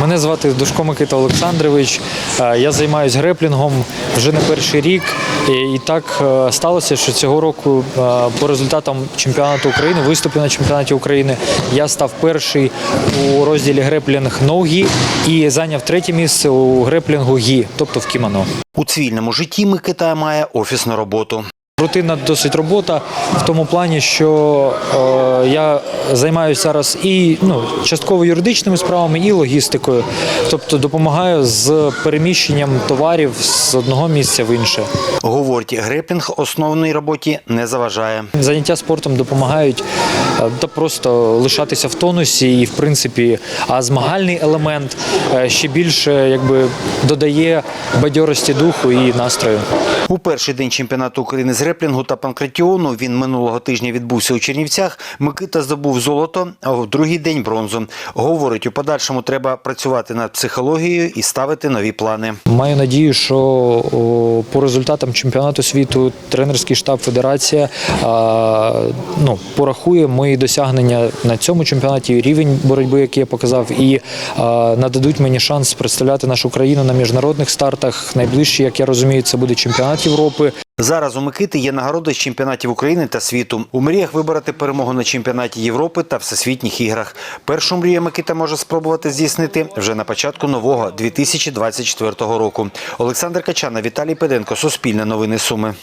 Мене звати Душко Микита Олександрович. Е, Я займаюся греплінгом вже не перший рік. І, так е, сталося, що цього року е, по результатам чемпіонату України, виступів на чемпіонаті України, я став перший у розділі греплінг ноги і зайняв третє місце у греплінгу гі, тобто в кімоно. У цивільному житті Микита має офісну роботу. Рутинна досить робота в тому плані, що е, я займаюся зараз і ну, частково юридичними справами, і логістикою. Тобто допомагаю з переміщенням товарів з одного місця в інше. Говорить, греплінг основній роботі не заважає. Заняття спортом допомагають е, та просто лишатися в тонусі, і в принципі, а змагальний елемент е, ще більше якби додає бадьорості духу і настрою. У перший день чемпіонату України з реплінгу та панкратіону він минулого тижня відбувся у Чернівцях. Микита здобув золото, а в другий день бронзу. Говорить, у подальшому треба працювати над психологією і ставити нові плани. Маю надію, що по результатам чемпіонату світу тренерський штаб Федерація ну, порахує мої досягнення на цьому чемпіонаті, рівень боротьби, який я показав, і нададуть мені шанс представляти нашу країну на міжнародних стартах. Найближчий, як я розумію, це буде чемпіонат Європи. Зараз у Микити є нагороди з чемпіонатів України та світу. У мріях вибороти перемогу на чемпіонаті Європи та всесвітніх іграх. Першу мрію Микита може спробувати здійснити вже на початку нового 2024 року. Олександр Качана, Віталій Педенко, Суспільне новини Суми.